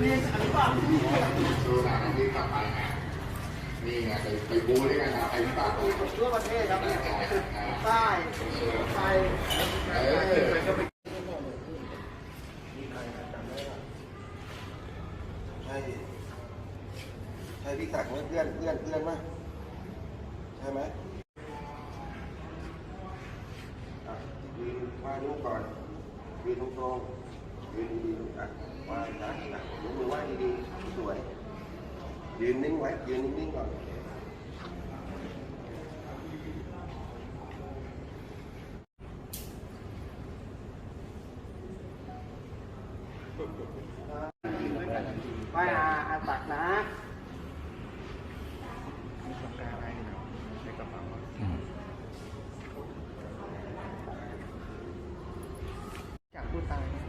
นี่ไงไปไปบูด้วยกันนะไปวิบากทั่วประเทศครับเนี่ยใต้ไทยเออใช่ใช่พี่ศักดิ์เพื่อนเพื่อนเพื่อนไหมใช่ไหมอะยืนวางนิ้วก่อนยืนตรงๆ ยืนดีๆอะวางนะยกมือไหว้ดีๆสวย ยืนนิ่งไว้ ยืนนิ่งๆก่อน ไปอาอาตักนะ จากผู้ตายเนี่ย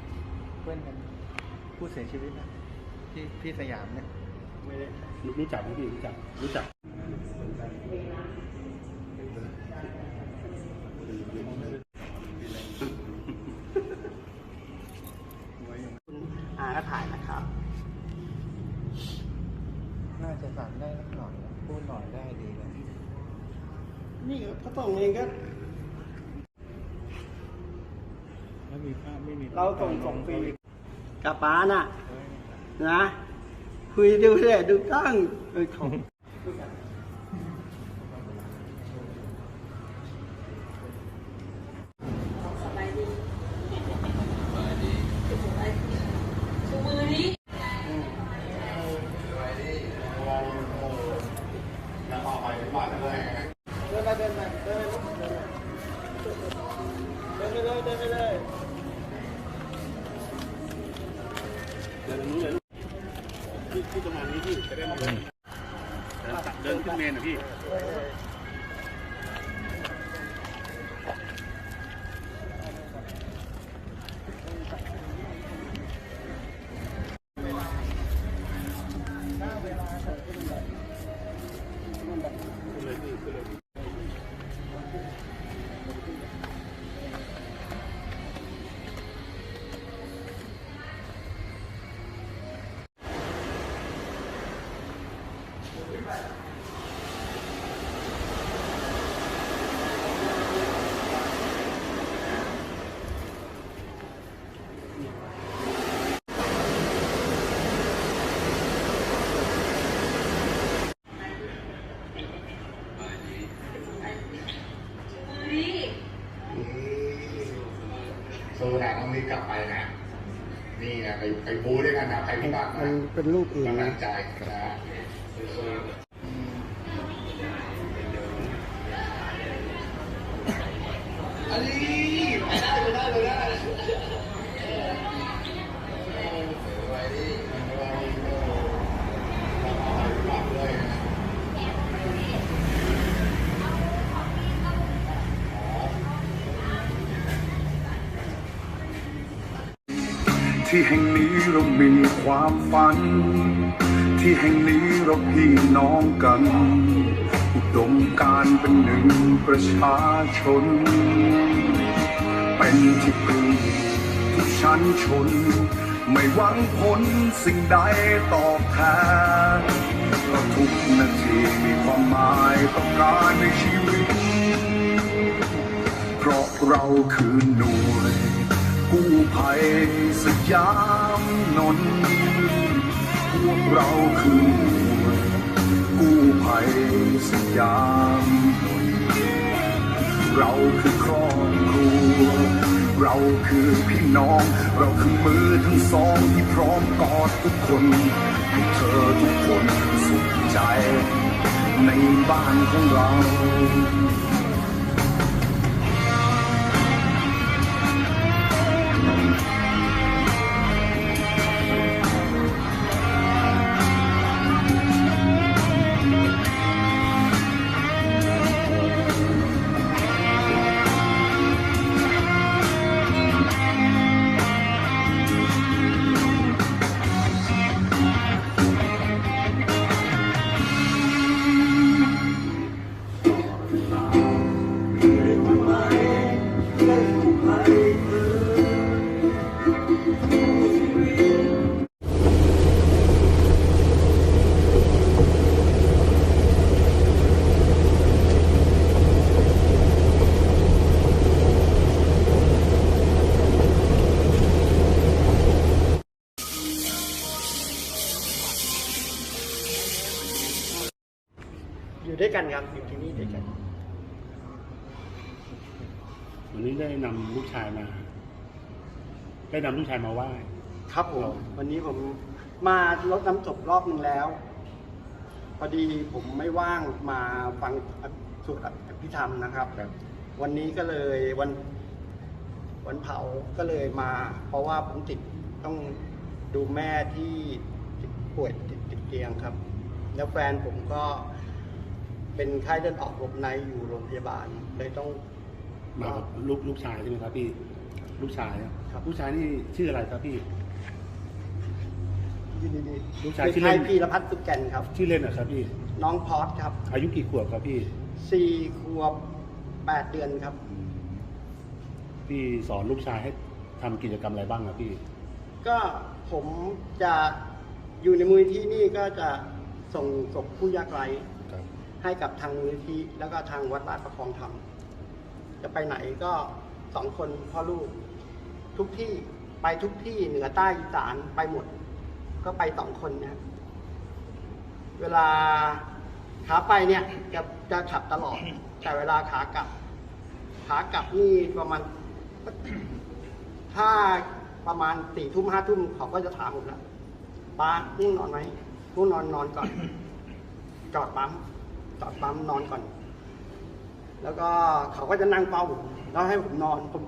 เพื่อนกันผู้ เสียชีวิตนะที่ที่สยามเนี่ยไม่ได้รู้จักไหมพี่รู้จักรู้จักอาก็ถ่ายนะครับ น่าจะสั่งได้สักหน่อยนะพูดหน่อยได้ดีเลยนี่ก็ต้องเองก็แล้วมีภาพไม่มีเราส่งส่งฟรี กับป้าน่ะนะคุยดูเลยดูตั้งเออของ สบายดีสบายดีชูมือนี้ แล้วออกไปวิบากเลย เดินไปเดินไปเดินไปเดินไปเลยเดินไปเลย เดินนู้นเลยที่ที่ประมาณนี้พี่จะได้มาเดิน เดินขึ้นเมนนะพี่ มือนี้ดูหนังที่กลับไปนะ นี่ไงไปไปบูด้วยกันนะไปวิบากมันเป็นรูปอื่นกำลันะงใจนะ ที่แห่งนี้เรามีความฝัน ที่แห่งนี้เราพี่น้องกัน อุดมการเป็นหนึ่งประชาชน เป็นที่พึ่งทุกชั้นชน ไม่หวังผลสิ่งใดตอบแทนเพราะทุกนาทีมีความหมายต่อการในชีวิต เพราะเราคือหน่วย กู้ภัยสยามนนท์พวกเราคือกู้ภัยสยามนนเราคือครอบครัว เราคือพี่น้อง เราคือมือทั้งสองที่พร้อมกอดทุกคนให้เธอทุกคนสุขใจ ในบ้านของเรา อยู่ด้วยกันครับอยู่ที่นี่ด้วยกัน วันนี้ได้นำลูกชายมา ได้นำลูกชายมาไหว้ ครับผม วันนี้ผมมาลดน้ำศพรอบหนึ่งแล้ว พอดีผมไม่ว่างมาฟังสวดอภิธรรมนะครับ ครับ วันนี้ก็เลยวันวันเผาก็เลยมา เพราะว่าผมติดต้องดูแม่ที่ป่วยติดติดเตียงครับ แล้วแฟนผมก็ เป็นไข้เลือดออกหลบในอยู่โรงพยาบาลเลยต้อง มากับลูกลูกชายใช่ไหมครับพี่ ลูกชายอะครับ ลูกชายนี่ชื่ออะไรครับพี่ ยินดีลูกชายเป็นชื่อไทเล่ยนพีรพัฒน์สุกแก่นครับ ชื่อเล่นนะครับพี่ น้องพอสครับอายุกี่ขวบครับพี่สี่ขวบแปดเดือนครับพี่สอนลูกชายให้ทำกิจกรรมอะไรบ้างครับพี่ ก็ผมจะอยู่ในมูลนิธินี่ก็จะส่งศพผู้ยากไร้ครับ ให้กับทางมูลนิธิแล้วก็ทางวัดราชประคองธรรม จะไปไหนก็สองคนพ่อลูก ทุกที่ไปทุกที่เหนือใต้อีสานไปหมด ก็ไปสองคนนะเวลาขาไปเนี่ยจะจะขับตลอด แต่เวลาขากลับ ขากลับนี่ประมาณถ้าประมาณสี่ทุ่มห้าทุ่มเขาก็จะถามผมแล้วป้าง่วงนอนไหมง่วงนอนนอนก่อน จอดปั๊ม จอดปั๊มนอนก่อน แล้วก็เขาก็จะนั่งเฝ้าผมแล้วให้ผมนอนผม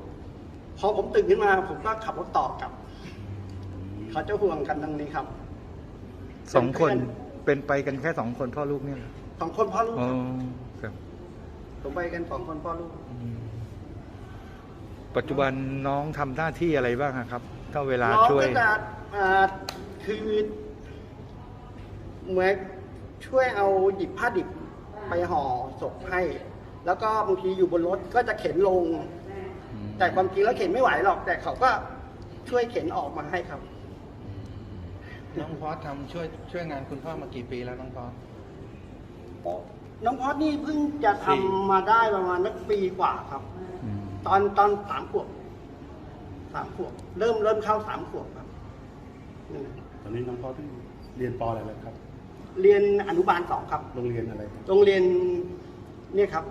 พอผมตื่นขึ้นมา ผมก็ขับรถต่อกลับ เขาจะห่วงกันตรงนี้ครับสองคนเพื่เป็นไปกันแค่สองคนพ่อลูกเนี่ยเหรอสองคนพ่อลูกอ๋อครับครับผมไปกันสองคนพ่อลูก อืมปัจจุบันน้องทำหน้าที่อะไรบ้างอะครับ ถ้าเวลาน้องช่วย ก็จะอ่าคือเหมือนช่วยเอาหยิบผ้าดิบ ไปห่อศพให้ แล้วก็บางทีอยู่บนรถก็จะเข็นลงอืมแต่ความจริงแล้วเข็นไม่ไหวหรอก แต่เขาก็ช่วยเข็นออกมาให้ครับ น้องพอสทำช่วยช่วยงานคุณพ่อมากี่ปีแล้วน้องพอสน้องพอดนี่เพิ่งจะทำมาได้ประมาณนักปีกว่าครับอืมตอนตอนสามขวบสามขวบเริ่มเริ่มเข้าสามขวบครับอืมตอนนี้น้องพ่อที่เรียนปออะไรแล้วครับ เรียนอนุบาลสองครับ โรงเรียนอะไรครับโรงเรียนเนี่ยครับ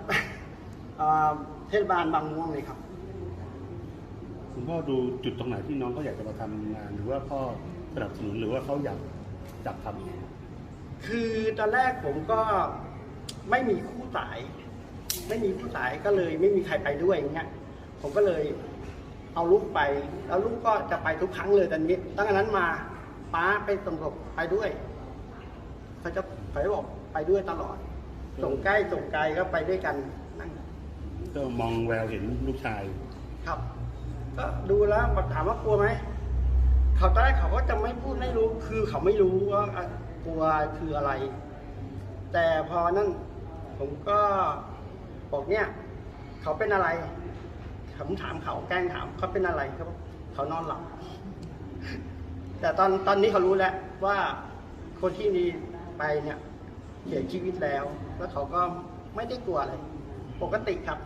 เอ่อเทศบาลบางม่วงเลยครับ คุณพ่อดูจุดตรงไหนที่น้องเขาอยากจะมาทำงาน หรือว่าพ่อสนับสนุนหรือว่าเขาอยากจับทำเองคือตอนแรกผมก็ไม่มีคู่สาย ไม่มีคู่สายก็เลยไม่มีใครไปด้วยอย่างเงี้ยผมก็เลยเอาลูกไป แล้วลูกก็จะไปทุกครั้งเลยตอนนี้ตั้งแต่นั้นมาป้าไปสมรบไปด้วย เขาจะเขาจะบอกไปด้วยตลอด ส่งใกล้ส่งไกลก็ไปด้วยกันนั่งก็มองแววเห็นลูกชาย ครับ ก็ดูแล้วถามว่ากลัวไหมเขาตอนแรกเขาก็จะไม่พูดไม่รู้ คือเขาไม่รู้ว่าอะกลัวคืออะไร แต่พอนั่นผมก็บอกเนี่ย เขาเป็นอะไรผมถามเขาแกล้งถามเขาเป็นอะไรเขาบอกเขานอนหลับแต่ตอนตอนนี้เขารู้แล้วว่าคนที่นี่ ไปเนี่ยเสียชีวิตแล้ว แล้วเขาก็ไม่ได้กลัวอะไร ปกติครับ